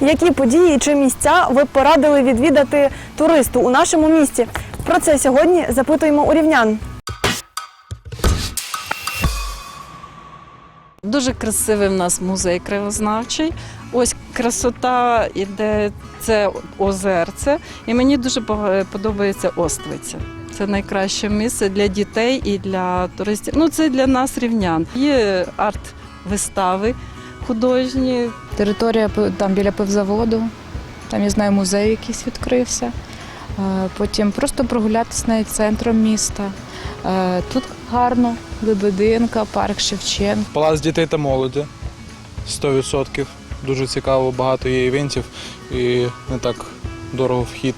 Які події чи місця ви б порадили відвідати туристу у нашому місті? Про це сьогодні запитуємо у рівнян. Дуже красивий в нас музей кривознавчий. Ось красота іде це озерце, і мені дуже подобається Оствиця. Це найкраще місце для дітей і для туристів. Ну це для нас рівнян. Є арт-вистави художні, Територія там біля пивзаводу, там я знаю музей якийсь відкрився. Е, Потім просто прогулятися навіть центром міста. Е, Тут гарно, Лебединка, парк Шевченка. Палац дітей та молоді 100%. Дуже цікаво, багато є івентів і не так дорого вхід.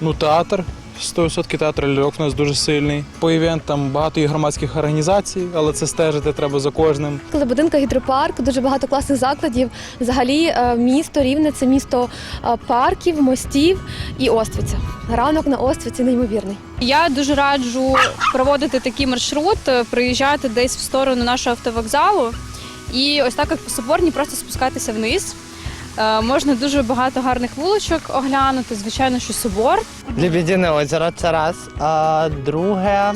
Ну, театр. 100% театр ляльок в нас дуже сильний. По івентам багато є громадських організацій, але це стежити треба за кожним. Лебединка гідропарк, дуже багато класних закладів. Взагалі, е, місто рівне це місто е, парків, мостів і Оствиця. Ранок на Оствиці неймовірний. Я дуже раджу проводити такий маршрут, е, приїжджати десь в сторону нашого автовокзалу і ось так як по соборній просто спускатися вниз. Е, Можна дуже багато гарних вуличок оглянути. Звичайно, що собор. Лебедине озеро це раз. А друге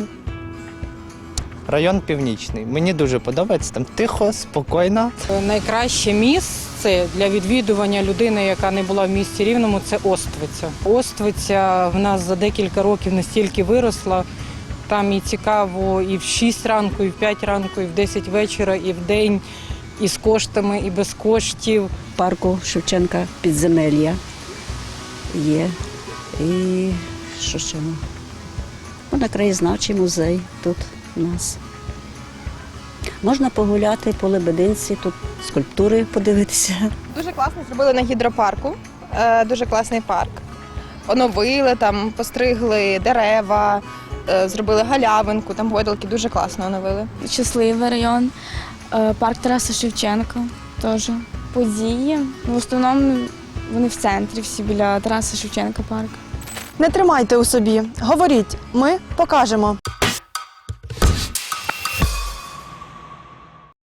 район північний. Мені дуже подобається. Там тихо, спокійно. Найкраще місце для відвідування людини, яка не була в місті рівному, це Оствиця. Оствиця в нас за декілька років настільки виросла. Там і цікаво і в 6 ранку, і в 5 ранку, і в 10 вечора, і в день, і з коштами, і без коштів. Парку Шевченка підземелля є. І що ще? Ну, на краєзнавчий музей тут у нас. Можна погуляти по Лебединці, тут скульптури подивитися. Дуже класно зробили на гідропарку. Е, Дуже класний парк. Оновили там, постригли дерева, е, зробили галявинку, там гойдалки дуже класно оновили. щасливий район, е, парк Тараса Шевченка теж. Події. В основному вони в центрі, всі біля Тараса Шевченка парк. Не тримайте у собі, говоріть, ми покажемо.